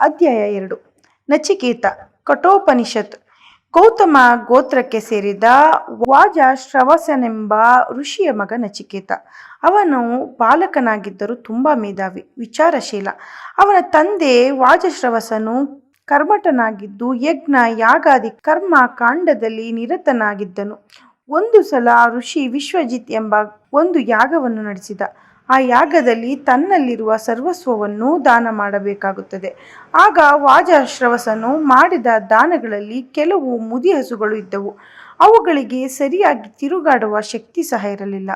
ಅಧ್ಯಾಯ ಎರಡು. ನಚಿಕೇತ, ಕಠೋಪನಿಷತ್. ಗೌತಮ ಗೋತ್ರಕ್ಕೆ ಸೇರಿದ ವಾಜ ಶ್ರವಸನೆಂಬ ಋಷಿಯ ಮಗ ನಚಿಕೇತ. ಅವನು ಬಾಲಕನಾಗಿದ್ದರೂ ತುಂಬ ಮೇಧಾವಿ, ವಿಚಾರಶೀಲ. ಅವನ ತಂದೆ ವಾಜಶ್ರವಸನು ಕರ್ಮಟನಾಗಿದ್ದು ಯಜ್ಞ, ಯಾಗಾದಿ, ಕರ್ಮ ಕಾಂಡದಲ್ಲಿ ನಿರತನಾಗಿದ್ದನು. ಒಂದು ಸಲ ಋಷಿ ವಿಶ್ವಜಿತ್ ಎಂಬ ಒಂದು ಯಾಗವನ್ನು ನಡೆಸಿದ. ಆ ಯಾಗದಲ್ಲಿ ತನ್ನಲ್ಲಿರುವ ಸರ್ವಸ್ವವನ್ನು ದಾನ ಮಾಡಬೇಕಾಗುತ್ತದೆ. ಆಗ ವಾಜಶ್ರವಸನು ಮಾಡಿದ ದಾನಗಳಲ್ಲಿ ಕೆಲವು ಮುದಿ ಹಸುಗಳು ಇದ್ದವು. ಅವುಗಳಿಗೆ ಸರಿಯಾಗಿ ತಿರುಗಾಡುವ ಶಕ್ತಿ ಸಹ ಇರಲಿಲ್ಲ.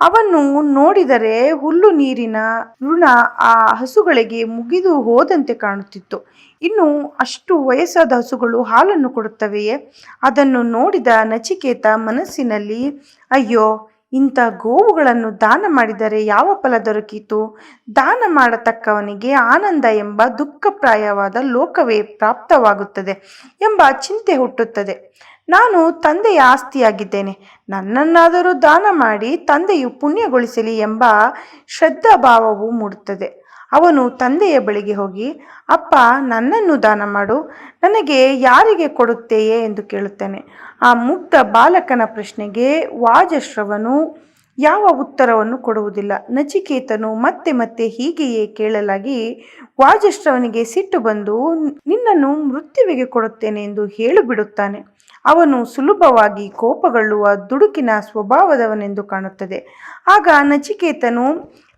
ಅವನ್ನು ನೋಡಿದರೆ ಹುಲ್ಲು ನೀರಿನ ಋಣ ಆ ಹಸುಗಳಿಗೆ ಮುಗಿದು ಹೋದಂತೆ ಕಾಣುತ್ತಿತ್ತು. ಇನ್ನು ಅಷ್ಟು ವಯಸ್ಸಾದ ಹಸುಗಳು ಹಾಲನ್ನು ಕೊಡುತ್ತವೆಯೇ? ಅದನ್ನು ನೋಡಿದ ನಚಿಕೇತ ಮನಸ್ಸಿನಲ್ಲಿ, ಅಯ್ಯೋ ಇಂಥ ಗೋವುಗಳನ್ನು ದಾನ ಮಾಡಿದರೆ ಯಾವ ಫಲ ದೊರಕಿತು? ದಾನ ಮಾಡತಕ್ಕವನಿಗೆ ಆನಂದ ಎಂಬ ದುಃಖಪ್ರಾಯವಾದ ಲೋಕವೇ ಪ್ರಾಪ್ತವಾಗುತ್ತದೆ ಎಂಬ ಚಿಂತೆ ಹುಟ್ಟುತ್ತದೆ. ನಾನು ತಂದೆಯ ಆಸ್ತಿಯಾಗಿದ್ದೇನೆ. ನನ್ನನ್ನಾದರೂ ದಾನ ಮಾಡಿ ತಂದೆಯು ಪುಣ್ಯಗೊಳಿಸಲಿ ಎಂಬ ಶ್ರದ್ಧಾಭಾವವು ಮೂಡುತ್ತದೆ. ಅವನು ತಂದೆಯ ಬಳಿಗೆ ಹೋಗಿ, ಅಪ್ಪ, ನನ್ನನ್ನು ದಾನ ಮಾಡು. ನನಗೆ ಯಾರಿಗೆ ಕೊಡುತ್ತೆಯೇ? ಎಂದು ಕೇಳುತ್ತೇನೆ. ಆ ಮುಗ್ಧ ಬಾಲಕನ ಪ್ರಶ್ನೆಗೆ ವಾಜಶ್ರವನು ಯಾವ ಉತ್ತರವನ್ನು ಕೊಡುವುದಿಲ್ಲ. ನಚಿಕೇತನು ಮತ್ತೆ ಮತ್ತೆ ಹೀಗೆಯೇ ಕೇಳಲಾಗಿ, ವಾಜಶ್ರವನಿಗೆ ಸಿಟ್ಟು ಬಂದು, ನಿನ್ನನ್ನು ಮೃತ್ಯುವಿಗೆ ಕೊಡುತ್ತೇನೆ ಎಂದು ಹೇಳಿಬಿಡುತ್ತಾನೆ. ಅವನು ಸುಲಭವಾಗಿ ಕೋಪಗೊಳ್ಳುವ ದುಡುಕಿನ ಸ್ವಭಾವದವನೆಂದು ಕಾಣುತ್ತದೆ. ಆಗ ನಚಿಕೇತನು,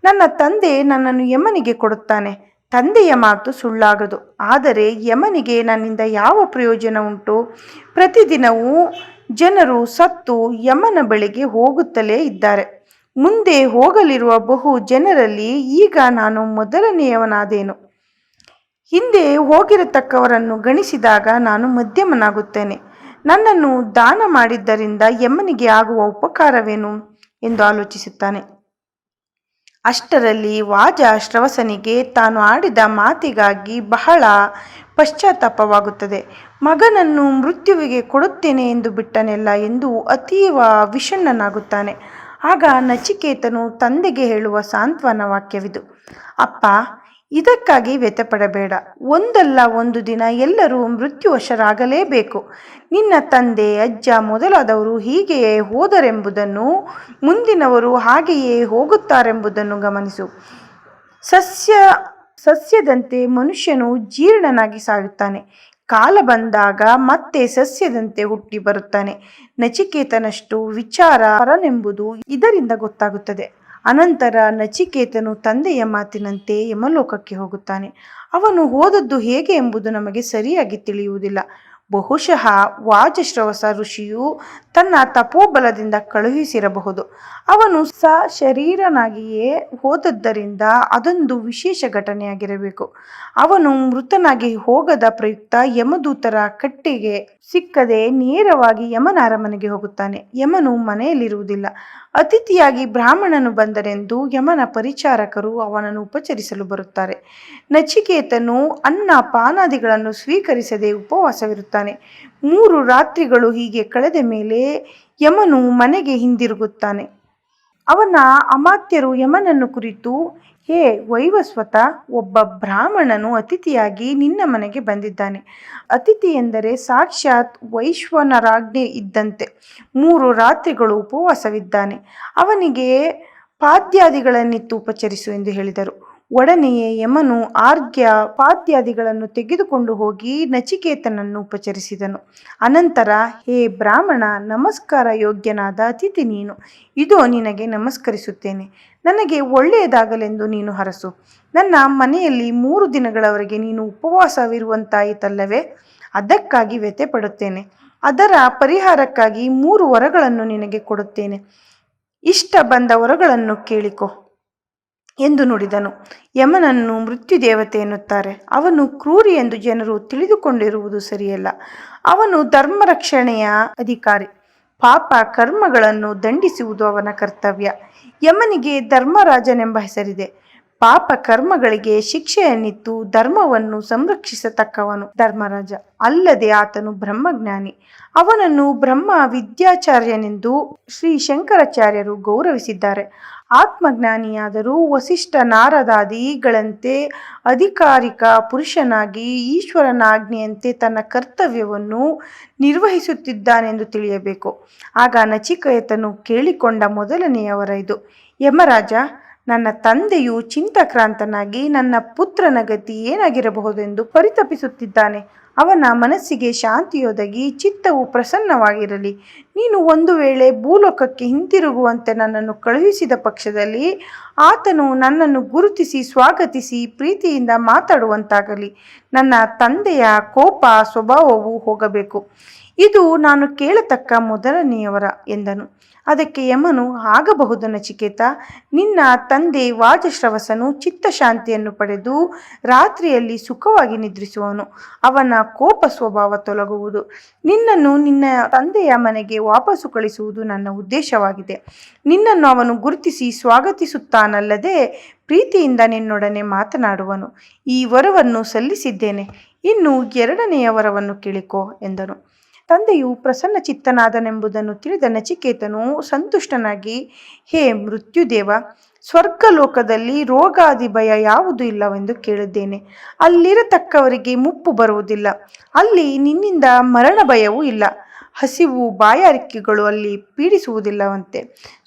ನನ್ನ ತಂದೆ ನನ್ನನ್ನು ಯಮನಿಗೆ ಕೊಡುತ್ತಾನೆ. ತಂದೆಯ ಮಾತು ಸುಳ್ಳಾಗದು. ಆದರೆ ಯಮನಿಗೆ ನನ್ನಿಂದ ಯಾವ ಪ್ರಯೋಜನ ಉಂಟು ಪ್ರತಿದಿನವೂ ಜನರು ಸತ್ತು ಯಮನ ಬಳಿಗೆ ಹೋಗುತ್ತಲೇ ಇದ್ದಾರೆ. ಮುಂದೆ ಹೋಗಲಿರುವ ಬಹು ಜನರಲ್ಲಿ ಈಗ ನಾನು ಮೊದಲನೆಯವನಾದೇನು. ಹಿಂದೆ ಹೋಗಿರತಕ್ಕವರನ್ನು ಗಣಿಸಿದಾಗ ನಾನು ಮಧ್ಯಮನಾಗುತ್ತೇನೆ. ನನ್ನನ್ನು ದಾನ ಮಾಡಿದ್ದರಿಂದ ಯಮನಿಗೆ ಆಗುವ ಉಪಕಾರವೇನು? ಎಂದು ಆಲೋಚಿಸುತ್ತಾನೆ. ಅಷ್ಟರಲ್ಲಿ ವಾಜ ಶ್ರವಸನಿಗೆ ತಾನು ಆಡಿದ ಮಾತಿಗಾಗಿ ಬಹಳ ಪಶ್ಚಾತ್ತಾಪವಾಗುತ್ತದೆ. ಮಗನನ್ನು ಮೃತ್ಯುವಿಗೆ ಕೊಡುತ್ತೇನೆ ಎಂದು ಬಿಟ್ಟನೆಲ್ಲ ಎಂದು ಅತೀವ ವಿಷಣ್ಣನಾಗುತ್ತಾನೆ. ಆಗ ನಚಿಕೇತನು ತಂದೆಗೆ ಹೇಳುವ ಸಾಂತ್ವನ ವಾಕ್ಯವಿದು. ಅಪ್ಪ ಇದಕ್ಕಾಗಿ ವ್ಯಥಪಡಬೇಡ. ಒಂದಲ್ಲ ಒಂದು ದಿನ ಎಲ್ಲರೂ ಮೃತ್ಯುವಶರಾಗಲೇಬೇಕು. ನಿನ್ನ ತಂದೆ, ಅಜ್ಜ ಮೊದಲಾದವರು ಹೀಗೆಯೇ ಹೋದರೆಂಬುದನ್ನು ಮುಂದಿನವರು ಹಾಗೆಯೇ ಹೋಗುತ್ತಾರೆಂಬುದನ್ನು ಗಮನಿಸು. ಸಸ್ಯ, ಸಸ್ಯದಂತೆ ಮನುಷ್ಯನು ಜೀರ್ಣನಾಗಿ ಸಾಗುತ್ತಾನೆ ಕಾಲ ಬಂದಾಗ ಮತ್ತೆ ಸಸ್ಯದಂತೆ ಹುಟ್ಟಿ ಬರುತ್ತಾನೆ ನಚಿಕೇತನಷ್ಟು ವಿಚಾರ ಪರನೆಂಬುದು ಇದರಿಂದ ಗೊತ್ತಾಗುತ್ತದೆ. ಅನಂತರ ನಚಿಕೇತನು ತಂದೆಯ ಮಾತಿನಂತೆ ಯಮಲೋಕಕ್ಕೆ ಹೋಗುತ್ತಾನೆ. ಅವನು ಹೋದದ್ದು ಹೇಗೆ ಎಂಬುದು ನಮಗೆ ಸರಿಯಾಗಿ ತಿಳಿಯುವುದಿಲ್ಲ. ಬಹುಶಃ ವಾಜಶ್ರವಸ ಋಷಿಯು ತನ್ನ ತಪೋಬಲದಿಂದ ಕಳುಹಿಸಿರಬಹುದು. ಅವನು ಸ ಶರೀರನಾಗಿಯೇ ಹೋದದ್ದರಿಂದ ಅದೊಂದು ವಿಶೇಷ ಘಟನೆಯಾಗಿರಬೇಕು. ಅವನು ಮೃತನಾಗಿ ಹೋಗದ ಪ್ರಯುಕ್ತ ಯಮದೂತರ ಕಟ್ಟಿಗೆ ಸಿಕ್ಕದೆ ನೇರವಾಗಿ ಯಮನ ಅರಮನೆಗೆ ಹೋಗುತ್ತಾನೆ. ಯಮನು ಮನೆಯಲ್ಲಿರುವುದಿಲ್ಲ. ಅತಿಥಿಯಾಗಿ ಬ್ರಾಹ್ಮಣನು ಬಂದರೆಂದು ಯಮನ ಪರಿಚಾರಕರು ಅವನನ್ನು ಉಪಚರಿಸಲು ಬರುತ್ತಾರೆ. ನಚಿಕೇತನು ಅನ್ನ ಪಾನಾದಿಗಳನ್ನು ಸ್ವೀಕರಿಸದೆ ಉಪವಾಸವಿರುತ್ತಾನೆ. ಮೂರು ರಾತ್ರಿಗಳು ಹೀಗೆ ಕಳೆದ ಮೇಲೆ ಯಮನು ಮನೆಗೆ ಹಿಂದಿರುಗುತ್ತಾನೆ. ಅವನ ಅಮಾತ್ಯರು ಯಮನನ್ನು ಕುರಿತು, ಹೇ ವೈವಸ್ವತ, ಒಬ್ಬ ಬ್ರಾಹ್ಮಣನು ಅತಿಥಿಯಾಗಿ ನಿನ್ನ ಮನೆಗೆ ಬಂದಿದ್ದಾನೆ. ಅತಿಥಿ ಎಂದರೆ ಸಾಕ್ಷಾತ್ ವೈಶ್ವನರಾಜ್ಞೆ ಇದ್ದಂತೆ. ಮೂರು ರಾತ್ರಿಗಳು ಉಪವಾಸವಿದ್ದಾನೆ. ಅವನಿಗೆ ಪಾದ್ಯಾದಿಗಳನ್ನಿತ್ತು ಉಪಚರಿಸು ಎಂದು ಹೇಳಿದರು. ಒಡನೆಯೇ ಯಮನು ಆರ್ಘ್ಯ ಪಾದ್ಯಾದಿಗಳನ್ನು ತೆಗೆದುಕೊಂಡು ಹೋಗಿ ನಚಿಕೇತನನ್ನು ಉಪಚರಿಸಿದನು. ಅನಂತರ, ಹೇ ಬ್ರಾಹ್ಮಣ, ನಮಸ್ಕಾರ ಯೋಗ್ಯನಾದ ಅತಿಥಿ ನೀನು. ಇದು, ನಿನಗೆ ನಮಸ್ಕರಿಸುತ್ತೇನೆ. ನನಗೆ ಒಳ್ಳೆಯದಾಗಲೆಂದು ನೀನು ಹರಸು. ನನ್ನ ಮನೆಯಲ್ಲಿ ಮೂರು ದಿನಗಳವರೆಗೆ ನೀನು ಉಪವಾಸವಿರುವಂತಾಯಿತಲ್ಲವೇ? ಅದಕ್ಕಾಗಿ ವ್ಯಥೆ ಪಡುತ್ತೇನೆ ಅದರ ಪರಿಹಾರಕ್ಕಾಗಿ ಮೂರು ವರಗಳನ್ನು ನಿನಗೆ ಕೊಡುತ್ತೇನೆ. ಇಷ್ಟ ಬಂದ ವರಗಳನ್ನು ಕೇಳಿಕೊ. ಎಂದು ನುಡಿದನು. ಯಮನನ್ನು ಮೃತ್ಯುದೇವತೆ ಎನ್ನುತ್ತಾರೆ. ಅವನು ಕ್ರೂರಿ ಎಂದು ಜನರು ತಿಳಿದುಕೊಂಡಿರುವುದು ಸರಿಯಲ್ಲ. ಅವನು ಧರ್ಮ ರಕ್ಷಣೆಯ ಅಧಿಕಾರಿ. ಪಾಪ ಕರ್ಮಗಳನ್ನು ದಂಡಿಸುವುದು ಅವನ ಕರ್ತವ್ಯ. ಯಮನಿಗೆ ಧರ್ಮರಾಜನೆಂಬ ಹೆಸರಿದೆ. ಪಾಪ ಕರ್ಮಗಳಿಗೆ ಶಿಕ್ಷೆಯನ್ನಿತ್ತು ಧರ್ಮವನ್ನು ಸಂರಕ್ಷಿಸತಕ್ಕವನು ಧರ್ಮರಾಜ. ಅಲ್ಲದೆ ಆತನು ಬ್ರಹ್ಮಜ್ಞಾನಿ. ಅವನನ್ನು ಬ್ರಹ್ಮ ವಿದ್ಯಾಚಾರ್ಯನೆಂದು ಶ್ರೀ ಶಂಕರಾಚಾರ್ಯರು ಗೌರವಿಸಿದ್ದಾರೆ. ಆತ್ಮಜ್ಞಾನಿಯಾದರೂ ವಸಿಷ್ಠ ನಾರದಾದಿಗಳಂತೆ ಅಧಿಕಾರಿಕ ಪುರುಷನಾಗಿ ಈಶ್ವರನ ಆಜ್ಞೆಯಂತೆ ತನ್ನ ಕರ್ತವ್ಯವನ್ನು ನಿರ್ವಹಿಸುತ್ತಿದ್ದಾನೆಂದು ತಿಳಿಯಬೇಕು. ಆಗ ನಚಿಕೇತನು ಕೇಳಿಕೊಂಡ ಮೊದಲನೆಯವರ ಇದು. ಯಮರಾಜ, ನನ್ನ ತಂದೆಯು ಚಿಂತಾಕ್ರಾಂತನಾಗಿ ನನ್ನ ಪುತ್ರನ ಗತಿ ಏನಾಗಿರಬಹುದೆಂದು ಪರಿತಪಿಸುತ್ತಿದ್ದಾನೆ. ಅವನ ಮನಸ್ಸಿಗೆ ಶಾಂತಿಯೊದಗಿ ಚಿತ್ತವು ಪ್ರಸನ್ನವಾಗಿರಲಿ. ನೀನು ಒಂದು ವೇಳೆ ಭೂಲೋಕಕ್ಕೆ ಹಿಂತಿರುಗುವಂತೆ ನನ್ನನ್ನು ಕಳುಹಿಸಿದ ಪಕ್ಷದಲ್ಲಿ ಆತನು ನನ್ನನ್ನು ಗುರುತಿಸಿ ಸ್ವಾಗತಿಸಿ ಪ್ರೀತಿಯಿಂದ ಮಾತಾಡುವಂತಾಗಲಿ. ನನ್ನ ತಂದೆಯ ಕೋಪ ಸ್ವಭಾವವು ಹೋಗಬೇಕು. ಇದು ನಾನು ಕೇಳತಕ್ಕ ಮೊದಲನೆಯವರ ಎಂದನು. ಅದಕ್ಕೆ ಯಮನು ಆಗಬಹುದು ನಚಿಕೇತ, ನಿನ್ನ ತಂದೆ ವಾಜಶ್ರವಸನು ಚಿತ್ತಶಾಂತಿಯನ್ನು ಪಡೆದು ರಾತ್ರಿಯಲ್ಲಿ ಸುಖವಾಗಿ ನಿದ್ರಿಸುವನು. ಅವನ ಕೋಪ ಸ್ವಭಾವ ತೊಲಗುವುದು. ನಿನ್ನನ್ನು ನಿನ್ನ ತಂದೆಯ ಮನೆಗೆ ವಾಪಸ್ಸು ಕಳಿಸುವುದು ನನ್ನ ಉದ್ದೇಶವಾಗಿದೆ. ನಿನ್ನನ್ನು ಅವನು ಗುರುತಿಸಿ ಸ್ವಾಗತಿಸುತ್ತಾನಲ್ಲದೆ ಪ್ರೀತಿಯಿಂದ ನಿನ್ನೊಡನೆ ಮಾತನಾಡುವನು. ಈ ವರವನ್ನು ಸಲ್ಲಿಸಿದ್ದೇನೆ. ಇನ್ನು ಎರಡನೆಯ ವರವನ್ನು ಕೇಳಿಕೋ ಎಂದನು. ತಂದೆಯು ಪ್ರಸನ್ನ ಚಿತ್ತನಾದನೆಂಬುದನ್ನು ತಿಳಿದ ನಚಿಕೇತನು ಸಂತುಷ್ಟನಾಗಿ, ಹೇ ಮೃತ್ಯುದೇವ, ಸ್ವರ್ಗಲೋಕದಲ್ಲಿ ರೋಗಾದಿ ಭಯ ಯಾವುದೂ ಇಲ್ಲವೆಂದು ಕೇಳಿದ್ದೇನೆ. ಅಲ್ಲಿರತಕ್ಕವರಿಗೆ ಮುಪ್ಪು ಬರುವುದಿಲ್ಲ. ಅಲ್ಲಿ ನಿನ್ನಿಂದ ಮರಣ ಭಯವೂ ಇಲ್ಲ. ಹಸಿವು ಬಾಯಾರಿಕೆಗಳು ಅಲ್ಲಿ ಪೀಡಿಸುವುದಿಲ್ಲವಂತೆ.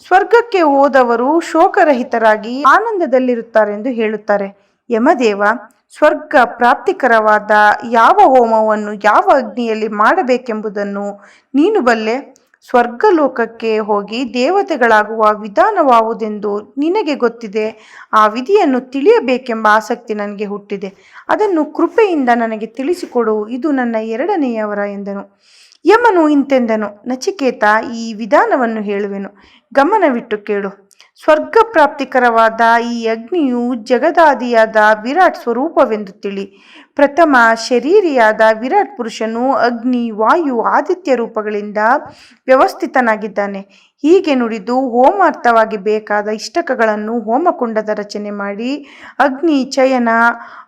ಸ್ವರ್ಗಕ್ಕೆ ಹೋದವರು ಶೋಕರಹಿತರಾಗಿ ಆನಂದದಲ್ಲಿರುತ್ತಾರೆಂದು ಹೇಳುತ್ತಾರೆ. ಯಮದೇವ ಸ್ವರ್ಗ ಪ್ರಾಪ್ತಿಕರವಾದ ಯಾವ ಹೋಮವನ್ನು ಯಾವ ಅಗ್ನಿಯಲ್ಲಿ ಮಾಡಬೇಕೆಂಬುದನ್ನು ನೀನು ಬಲ್ಲೆ. ಸ್ವರ್ಗಲೋಕಕ್ಕೆ ಹೋಗಿ ದೇವತೆಗಳಾಗುವ ವಿಧಾನವಾವುದೆಂದು ನಿನಗೆ ಗೊತ್ತಿದೆ. ಆ ವಿಧಿಯನ್ನು ತಿಳಿಯಬೇಕೆಂಬ ಆಸಕ್ತಿ ನನಗೆ ಹುಟ್ಟಿದೆ. ಅದನ್ನು ಕೃಪೆಯಿಂದ ನನಗೆ ತಿಳಿಸಿಕೊಡು. ಇದು ನನ್ನ ಎರಡನೆಯವರ ಎಂದನು. ಯಮನು ಇಂತೆಂದನು. ನಚಿಕೇತ ಈ ವಿಧಾನವನ್ನು ಹೇಳುವೆನು. ಗಮನವಿಟ್ಟು ಕೇಳು. ಸ್ವರ್ಗ ಪ್ರಾಪ್ತಿಕರವಾದ ಈ ಅಗ್ನಿಯು ಜಗದಾದಿಯಾದ ವಿರಾಟ್ ಸ್ವರೂಪವೆಂದು ತಿಳಿ. ಪ್ರಥಮ ಶರೀರಿಯಾದ ವಿರಾಟ್ ಪುರುಷನು ಅಗ್ನಿ, ವಾಯು, ಆದಿತ್ಯ ರೂಪಗಳಿಂದ ವ್ಯವಸ್ಥಿತನಾಗಿದ್ದಾನೆ. ಹೀಗೆ ನುಡಿದು ಹೋಮಾರ್ಥವಾಗಿ ಬೇಕಾದ ಇಷ್ಟಕಗಳನ್ನು ಹೋಮಕುಂಡದ ರಚನೆ ಮಾಡಿ, ಅಗ್ನಿ, ಚಯನ,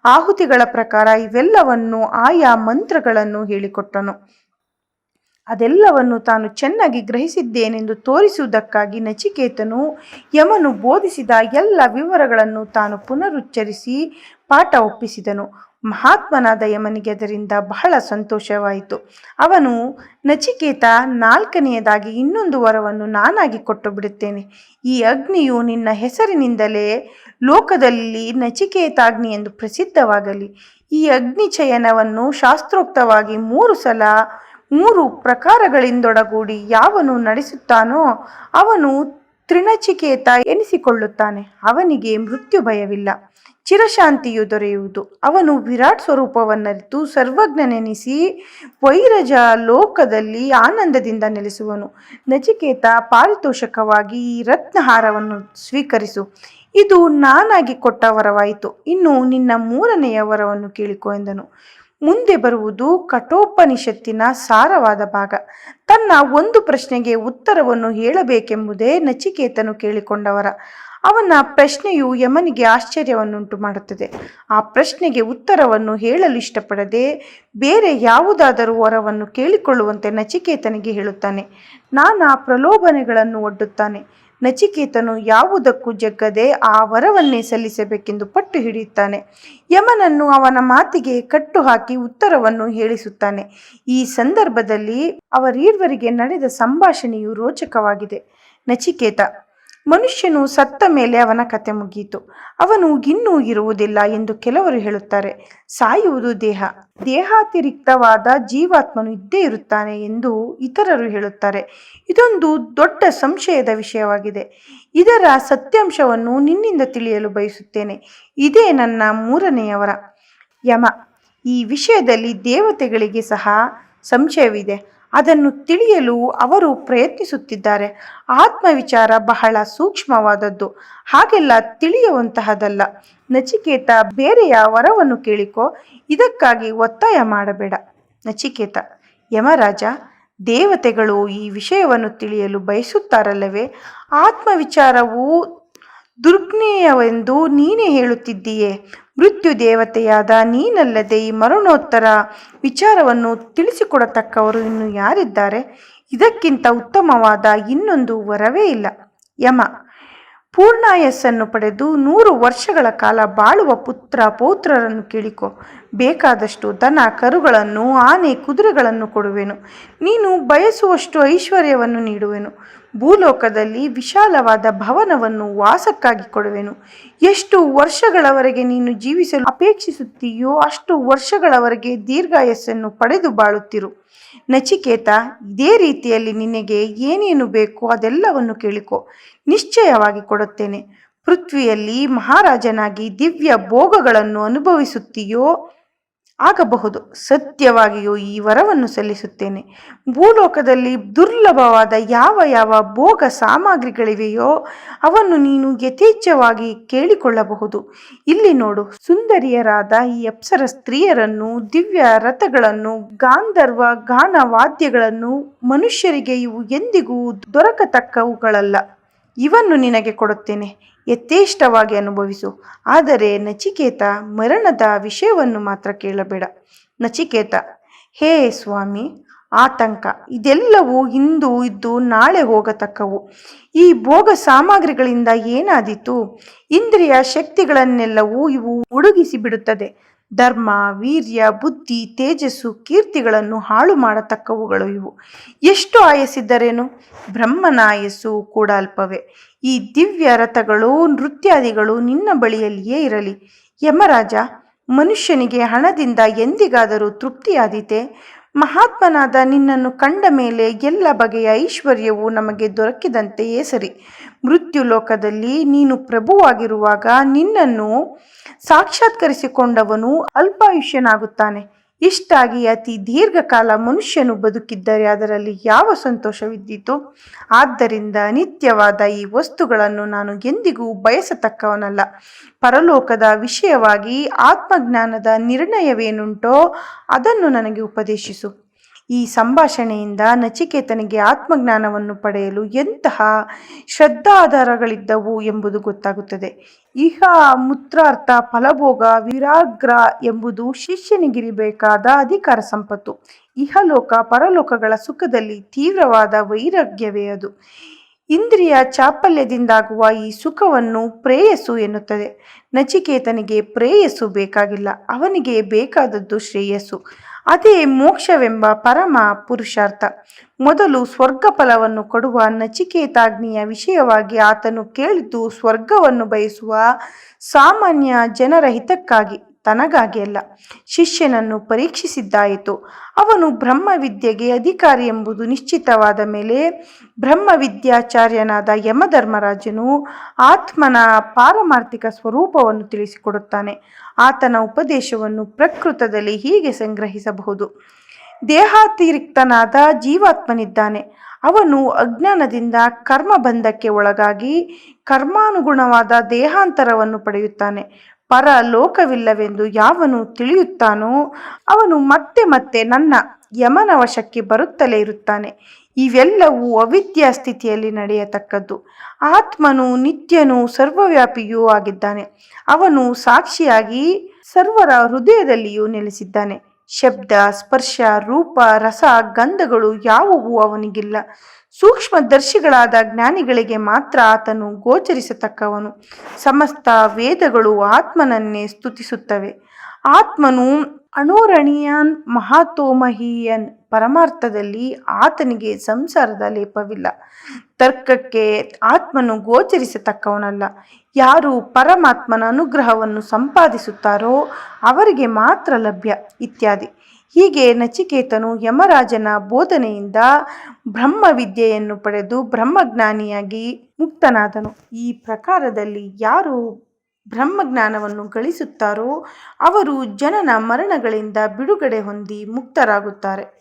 ಆಹುತಿಗಳ ಪ್ರಕಾರ ಇವೆಲ್ಲವನ್ನು ಆಯಾ ಮಂತ್ರಗಳನ್ನು ಹೇಳಿಕೊಟ್ಟನು. ಅದೆಲ್ಲವನ್ನು ತಾನು ಚೆನ್ನಾಗಿ ಗ್ರಹಿಸಿದ್ದೇನೆಂದು ತೋರಿಸುವುದಕ್ಕಾಗಿ ನಚಿಕೇತನು ಯಮನು ಬೋಧಿಸಿದ ಎಲ್ಲ ವಿವರಗಳನ್ನು ತಾನು ಪುನರುಚ್ಚರಿಸಿ ಪಾಠ ಒಪ್ಪಿಸಿದನು. ಮಹಾತ್ಮನಾದ ಯಮನಿಗೆ ಅದರಿಂದ ಬಹಳ ಸಂತೋಷವಾಯಿತು. ಅವನು, ನಚಿಕೇತ, ನಾಲ್ಕನೆಯದಾಗಿ ಇನ್ನೊಂದು ವರವನ್ನು ನಾನಾಗಿ ಕೊಟ್ಟು ಬಿಡುತ್ತೇನೆ. ಈ ಅಗ್ನಿಯು ನಿನ್ನ ಹೆಸರಿನಿಂದಲೇ ಲೋಕದಲ್ಲಿ ನಚಿಕೇತಾಗ್ನಿ ಎಂದು ಪ್ರಸಿದ್ಧವಾಗಲಿ. ಈ ಅಗ್ನಿ ಚಯನವನ್ನು ಶಾಸ್ತ್ರೋಕ್ತವಾಗಿ ಮೂರು ಸಲ ಮೂರು ಪ್ರಕಾರಗಳಿಂದೊಡಗೂಡಿ ಯಾವನು ನಡೆಸುತ್ತಾನೋ ಅವನು ತ್ರಿನಚಿಕೇತ ಎನಿಸಿಕೊಳ್ಳುತ್ತಾನೆ. ಅವನಿಗೆ ಮೃತ್ಯು ಭಯವಿಲ್ಲ. ಚಿರಶಾಂತಿಯು ದೊರೆಯುವುದು. ಅವನು ವಿರಾಟ್ ಸ್ವರೂಪವನ್ನರಿತು ಸರ್ವಜ್ಞನೆನಿಸಿ ವೈರಜ ಲೋಕದಲ್ಲಿ ಆನಂದದಿಂದ ನೆಲೆಸುವನು. ನಚಿಕೇತ ಪಾರಿತೋಷಕವಾಗಿ ಈ ರತ್ನಹಾರವನ್ನು ಸ್ವೀಕರಿಸು. ಇದು ನಾನಾಗಿ ಕೊಟ್ಟ ವರವಾಯಿತು ಇನ್ನು ನಿನ್ನ ಮೂರನೆಯ ವರವನ್ನು ಕೇಳಿಕೊ ಎಂದನು. ಮುಂದೆ ಬರುವುದು ಕಠೋಪನಿಷತ್ತಿನ ಸಾರವಾದ ಭಾಗ. ತನ್ನ ಒಂದು ಪ್ರಶ್ನೆಗೆ ಉತ್ತರವನ್ನು ಹೇಳಬೇಕೆಂಬುದೇ ನಚಿಕೇತನು ಕೇಳಿಕೊಂಡವರ. ಅವನ ಪ್ರಶ್ನೆಯು ಯಮನಿಗೆ ಆಶ್ಚರ್ಯವನ್ನುಂಟು ಮಾಡುತ್ತದೆ. ಆ ಪ್ರಶ್ನೆಗೆ ಉತ್ತರವನ್ನು ಹೇಳಲು ಇಷ್ಟಪಡದೆ ಬೇರೆ ಯಾವುದಾದರೂ ವರವನ್ನು ಕೇಳಿಕೊಳ್ಳುವಂತೆ ನಚಿಕೇತನಿಗೆ ಹೇಳುತ್ತಾನೆ. ನಾನಾ ಪ್ರಲೋಭನೆಗಳನ್ನು ಒಡ್ಡುತ್ತಾನೆ. ನಚಿಕೇತನು ಯಾವುದಕ್ಕೂ ಜಗ್ಗದೆ ಆ ವರವನ್ನೇ ಸಲ್ಲಿಸಬೇಕೆಂದು ಪಟ್ಟು ಹಿಡಿಯುತ್ತಾನೆ. ಯಮನನ್ನು ಅವನ ಮಾತಿಗೆ ಕಟ್ಟು ಹಾಕಿ ಉತ್ತರವನ್ನು ಹೇಳಿಸುತ್ತಾನೆ. ಈ ಸಂದರ್ಭದಲ್ಲಿ ಅವರೀರ್ವರಿಗೆ ನಡೆದ ಸಂಭಾಷಣೆಯು ರೋಚಕವಾಗಿದೆ. ನಚಿಕೇತ ಮನುಷ್ಯನು ಸತ್ತ ಮೇಲೆ ಅವನ ಕತೆ ಮುಗಿಯಿತು ಅವನು ಇನ್ನೂ ಇರುವುದಿಲ್ಲ ಎಂದು ಕೆಲವರು ಹೇಳುತ್ತಾರೆ. ಸಾಯುವುದು ದೇಹ. ದೇಹಾತಿರಿಕ್ತವಾದ ಜೀವಾತ್ಮನು ಇದ್ದೇ ಇರುತ್ತಾನೆ ಎಂದು ಇತರರು ಹೇಳುತ್ತಾರೆ. ಇದೊಂದು ದೊಡ್ಡ ಸಂಶಯದ ವಿಷಯವಾಗಿದೆ. ಇದರ ಸತ್ಯಾಂಶವನ್ನು ನಿನ್ನಿಂದ ತಿಳಿಯಲು ಬಯಸುತ್ತೇನೆ. ಇದೇ ನನ್ನ ಮೂರನೆಯವರ. ಯಮ. ಈ ವಿಷಯದಲ್ಲಿ ದೇವತೆಗಳಿಗೆ ಸಹ ಸಂಶಯವಿದೆ. ಅದನ್ನು ತಿಳಿಯಲು ಅವರು ಪ್ರಯತ್ನಿಸುತ್ತಿದ್ದಾರೆ. ಆತ್ಮವಿಚಾರ ಬಹಳ ಸೂಕ್ಷ್ಮವಾದದ್ದು. ಹಾಗೆಲ್ಲ ತಿಳಿಯುವಂತಹದಲ್ಲ. ನಚಿಕೇತ, ಬೇರೆಯ ವರವನ್ನು ಕೇಳಿಕೋ, ಇದಕ್ಕಾಗಿ ಒತ್ತಾಯ ಮಾಡಬೇಡ. ನಚಿಕೇತ, ಯಮರಾಜ, ದೇವತೆಗಳು ಈ ವಿಷಯವನ್ನು ತಿಳಿಯಲು ಬಯಸುತ್ತಾರಲ್ಲವೇ? ಆತ್ಮವಿಚಾರವು ದುರ್ಜ್ಞೇಯವೆಂದು ನೀನೇ ಹೇಳುತ್ತಿದ್ದೀಯೆ. ಮೃತ್ಯು ದೇವತೆಯಾದ ನೀನಲ್ಲದೆ ಈ ಮರಣೋತ್ತರ ವಿಚಾರವನ್ನು ತಿಳಿಸಿಕೊಡತಕ್ಕವರು ಇನ್ನು ಯಾರಿದ್ದಾರೆ? ಇದಕ್ಕಿಂತ ಉತ್ತಮವಾದ ಇನ್ನೊಂದು ವರವೇ ಇಲ್ಲ. ಯಮ. ಪೂರ್ಣಾಯಸ್ಸನ್ನು ಪಡೆದು ನೂರು ವರ್ಷಗಳ ಕಾಲ ಬಾಳುವ ಪುತ್ರ ಪೌತ್ರರನ್ನು ಕೇಳಿಕೊ. ಬೇಕಾದಷ್ಟು ದನ ಕರುಗಳನ್ನು, ಆನೆ, ಕುದುರೆಗಳನ್ನು ಕೊಡುವೆನು. ನೀನು ಬಯಸುವಷ್ಟು ಐಶ್ವರ್ಯವನ್ನು ನೀಡುವೆನು. ಭೂಲೋಕದಲ್ಲಿ ವಿಶಾಲವಾದ ಭವನವನ್ನು ವಾಸಕ್ಕಾಗಿ ಕೊಡುವೆನು. ಎಷ್ಟು ವರ್ಷಗಳವರೆಗೆ ನೀನು ಜೀವಿಸಲು ಅಪೇಕ್ಷಿಸುತ್ತೀಯೋ ಅಷ್ಟು ವರ್ಷಗಳವರೆಗೆ ದೀರ್ಘಾಯಸ್ಸನ್ನು ಪಡೆದು ಬಾಳುತ್ತಿರು. ನಚಿಕೇತ, ಇದೇ ರೀತಿಯಲ್ಲಿ ನಿನಗೆ ಏನೇನು ಬೇಕೋ ಅದೆಲ್ಲವನ್ನು ಕೇಳಿಕೊ. ನಿಶ್ಚಯವಾಗಿ ಕೊಡುತ್ತೇನೆ. ಪೃಥ್ವಿಯಲ್ಲಿ ಮಹಾರಾಜನಾಗಿ ದಿವ್ಯ ಭೋಗಗಳನ್ನು ಅನುಭವಿಸುತ್ತೀಯೋ ಆಗಬಹುದು. ಸತ್ಯವಾಗಿಯೂ ಈ ವರವನ್ನು ಸಲ್ಲಿಸುತ್ತೇನೆ. ಭೂಲೋಕದಲ್ಲಿ ದುರ್ಲಭವಾದ ಯಾವ ಯಾವ ಭೋಗ ಸಾಮಗ್ರಿಗಳಿವೆಯೋ ಅವನ್ನು ನೀನು ಯಥೇಚ್ಛವಾಗಿ ಕೇಳಿಕೊಳ್ಳಬಹುದು. ಇಲ್ಲಿ ನೋಡು. ಸುಂದರಿಯರಾದ ಈ ಅಪ್ಸರ ಸ್ತ್ರೀಯರನ್ನು, ದಿವ್ಯ ರಥಗಳನ್ನು, ಗಾಂಧರ್ವ ಗಾನ ವಾದ್ಯಗಳನ್ನು ಮನುಷ್ಯರಿಗೆ ಇವು ಎಂದಿಗೂ ದೊರಕತಕ್ಕವುಗಳಲ್ಲ. ಇವನ್ನು ನಿನಗೆ ಕೊಡುತ್ತೇನೆ. ಯಥೇಷ್ಟವಾಗಿ ಅನುಭವಿಸು. ಆದರೆ ನಚಿಕೇತ ಮರಣದ ವಿಷಯವನ್ನು ಮಾತ್ರ ಕೇಳಬೇಡ. ನಚಿಕೇತ, ಹೇ ಸ್ವಾಮಿ, ಆತಂಕ. ಇದೆಲ್ಲವೂ ಇಂದು ಇದ್ದು ನಾಳೆ ಹೋಗತಕ್ಕವು. ಈ ಭೋಗ ಸಾಮಗ್ರಿಗಳಿಂದ ಏನಾದೀತು? ಇಂದ್ರಿಯ ಶಕ್ತಿಗಳನ್ನೆಲ್ಲವೂ ಇವು ಉಡುಗಿಸಿ ಬಿಡುತ್ತದೆ ಧರ್ಮ, ವೀರ್ಯ, ಬುದ್ಧಿ, ತೇಜಸ್ಸು, ಕೀರ್ತಿಗಳನ್ನು ಹಾಳು ಮಾಡತಕ್ಕವುಗಳು ಇವು. ಎಷ್ಟು ಆಯಸ್ಸಿದ್ದರೇನು ಬ್ರಹ್ಮನ ಆಯಸ್ಸು ಕೂಡ ಅಲ್ಪವೇ. ಈ ದಿವ್ಯ ರಥಗಳು, ನೃತ್ಯಾದಿಗಳು ನಿನ್ನ ಬಳಿಯಲ್ಲಿಯೇ ಇರಲಿ. ಯಮರಾಜ, ಮನುಷ್ಯನಿಗೆ ಹಣದಿಂದ ಎಂದಿಗಾದರೂ ತೃಪ್ತಿಯಾದೀತೆ? ಮಹಾತ್ಮನಾದ ನಿನ್ನನ್ನು ಕಂಡ ಮೇಲೆ ಎಲ್ಲ ಬಗೆಯ ಐಶ್ವರ್ಯವು ನಮಗೆ ದೊರಕಿದಂತೆಯೇ ಸರಿ. ಮೃತ್ಯು ಲೋಕದಲ್ಲಿ ನೀನು ಪ್ರಭುವಾಗಿರುವಾಗ ನಿನ್ನನ್ನು ಸಾಕ್ಷಾತ್ಕರಿಸಿಕೊಂಡವನು ಅಲ್ಪಾಯುಷ್ಯನಾಗುತ್ತಾನೆ. ಇಷ್ಟಾಗಿ ಅತಿ ದೀರ್ಘಕಾಲ ಮನುಷ್ಯನು ಬದುಕಿದ್ದರೆ ಅದರಲ್ಲಿ ಯಾವ ಸಂತೋಷವಿದ್ದಿತು? ಆದ್ದರಿಂದ ನಿತ್ಯವಾದ ಈ ವಸ್ತುಗಳನ್ನು ನಾನು ಎಂದಿಗೂ ಬಯಸತಕ್ಕವನಲ್ಲ. ಪರಲೋಕದ ವಿಷಯವಾಗಿ ಆತ್ಮಜ್ಞಾನದ ನಿರ್ಣಯವೇನುಂಟೋ ಅದನ್ನು ನನಗೆ ಉಪದೇಶಿಸು. ಈ ಸಂಭಾಷಣೆಯಿಂದ ನಚಿಕೇತನಿಗೆ ಆತ್ಮಜ್ಞಾನವನ್ನು ಪಡೆಯಲು ಎಂತಹ ಶ್ರದ್ಧಾಧಾರಗಳಿದ್ದವು ಎಂಬುದು ಗೊತ್ತಾಗುತ್ತದೆ. ಇಹ ಮೂತ್ರಾರ್ಥ ಫಲಭೋಗ ವಿರಾಗ್ರ ಎಂಬುದು ಶಿಷ್ಯನಿಗಿರಬೇಕಾದ ಅಧಿಕಾರ ಸಂಪತ್ತು. ಇಹಲೋಕ ಪರಲೋಕಗಳ ಸುಖದಲ್ಲಿ ತೀವ್ರವಾದ ವೈರಾಗ್ಯವೇ ಅದು. ಇಂದ್ರಿಯ ಚಾಪಲ್ಯದಿಂದಾಗುವ ಈ ಸುಖವನ್ನು ಪ್ರೇಯಸ್ಸು ಎನ್ನುತ್ತದೆ. ನಚಿಕೇತನಿಗೆ ಪ್ರೇಯಸ್ಸು ಬೇಕಾಗಿಲ್ಲ. ಅವನಿಗೆ ಬೇಕಾದದ್ದು ಶ್ರೇಯಸ್ಸು. ಅದೇ ಮೋಕ್ಷವೆಂಬ ಪರಮ ಪುರುಷಾರ್ಥ. ಮೊದಲು ಸ್ವರ್ಗ ಫಲವನ್ನು ಕೊಡುವ ನಚಿಕೇತಾಗ್ನಿಯ ವಿಷಯವಾಗಿ ಆತನು ಕೇಳಿದ್ದು ಸ್ವರ್ಗವನ್ನು ಬಯಸುವ ಸಾಮಾನ್ಯ ಜನರ ಹಿತಕ್ಕಾಗಿ. ತನಗಾಗಿ ಅಲ್ಲ. ಶಿಷ್ಯನನ್ನು ಪರೀಕ್ಷಿಸಿದ್ದಾಯಿತು. ಅವನು ಬ್ರಹ್ಮವಿದ್ಯೆಗೆ ಅಧಿಕಾರಿ ಎಂಬುದು ನಿಶ್ಚಿತವಾದ ಮೇಲೆ ಬ್ರಹ್ಮವಿದ್ಯಾಚಾರ್ಯನಾದ ಯಮಧರ್ಮರಾಜನು ಆತ್ಮನ ಪಾರಮಾರ್ಥಿಕ ಸ್ವರೂಪವನ್ನು ತಿಳಿಸಿಕೊಡುತ್ತಾನೆ. ಆತನ ಉಪದೇಶವನ್ನು ಪ್ರಕೃತದಲ್ಲಿ ಹೀಗೆ ಸಂಗ್ರಹಿಸಬಹುದು. ದೇಹಾತಿರಿಕ್ತನಾದ ಜೀವಾತ್ಮನಿದ್ದಾನೆ. ಅವನು ಅಜ್ಞಾನದಿಂದ ಕರ್ಮಬಂಧಕ್ಕೆ ಒಳಗಾಗಿ ಕರ್ಮಾನುಗುಣವಾದ ದೇಹಾಂತರವನ್ನು ಪಡೆಯುತ್ತಾನೆ. ಪರ ಲೋಕವಿಲ್ಲವೆಂದು ಯಾವನು ತಿಳಿಯುತ್ತಾನೋ ಅವನು ಮತ್ತೆ ಮತ್ತೆ ನನ್ನ ಯಮನ ವಶಕ್ಕೆ ಬರುತ್ತಲೇ ಇರುತ್ತಾನೆ. ಇವೆಲ್ಲವೂ ಅವಿದ್ಯಾ ಸ್ಥಿತಿಯಲ್ಲಿ ನಡೆಯತಕ್ಕದ್ದು. ಆತ್ಮನು ನಿತ್ಯನು ಸರ್ವವ್ಯಾಪಿಯೂ ಆಗಿದ್ದಾನೆ. ಅವನು ಸಾಕ್ಷಿಯಾಗಿ ಸರ್ವರ ಹೃದಯದಲ್ಲಿಯೂ ನೆಲೆಸಿದ್ದಾನೆ. ಶಬ್ದ, ಸ್ಪರ್ಶ, ರೂಪ, ರಸ, ಗಂಧಗಳು ಯಾವುವು ಅವನಿಗಿಲ್ಲ. ಸೂಕ್ಷ್ಮದರ್ಶಿಗಳಾದ ಜ್ಞಾನಿಗಳಿಗೆ ಮಾತ್ರ ಆತನು ಗೋಚರಿಸತಕ್ಕವನು. ಸಮಸ್ತ ವೇದಗಳು ಆತ್ಮನನ್ನೇ ಸ್ತುತಿಸುತ್ತವೆ. ಆತ್ಮನು ಅಣೋರಣೀಯನ್ ಮಹಾತೋಮಹೀಯನ್ ಪರಮಾರ್ಥದಲ್ಲಿ ಆತನಿಗೆ ಸಂಸಾರದ ಲೇಪವಿಲ್ಲ. ತರ್ಕಕ್ಕೆ ಆತ್ಮನು ಗೋಚರಿಸತಕ್ಕವನಲ್ಲ. ಯಾರು ಪರಮಾತ್ಮನ ಅನುಗ್ರಹವನ್ನು ಸಂಪಾದಿಸುತ್ತಾರೋ ಅವರಿಗೆ ಮಾತ್ರ ಲಭ್ಯ ಇತ್ಯಾದಿ. ಹೀಗೆ ನಚಿಕೇತನು ಯಮರಾಜನ ಬೋಧನೆಯಿಂದ ಬ್ರಹ್ಮವಿದ್ಯೆಯನ್ನು ಪಡೆದು ಬ್ರಹ್ಮಜ್ಞಾನಿಯಾಗಿ ಮುಕ್ತನಾದನು. ಈ ಪ್ರಕಾರದಲ್ಲಿ ಯಾರು ಬ್ರಹ್ಮಜ್ಞಾನವನ್ನು ಗಳಿಸುತ್ತಾರೋ ಅವರು ಜನನ ಮರಣಗಳಿಂದ ಬಿಡುಗಡೆ ಹೊಂದಿ ಮುಕ್ತರಾಗುತ್ತಾರೆ.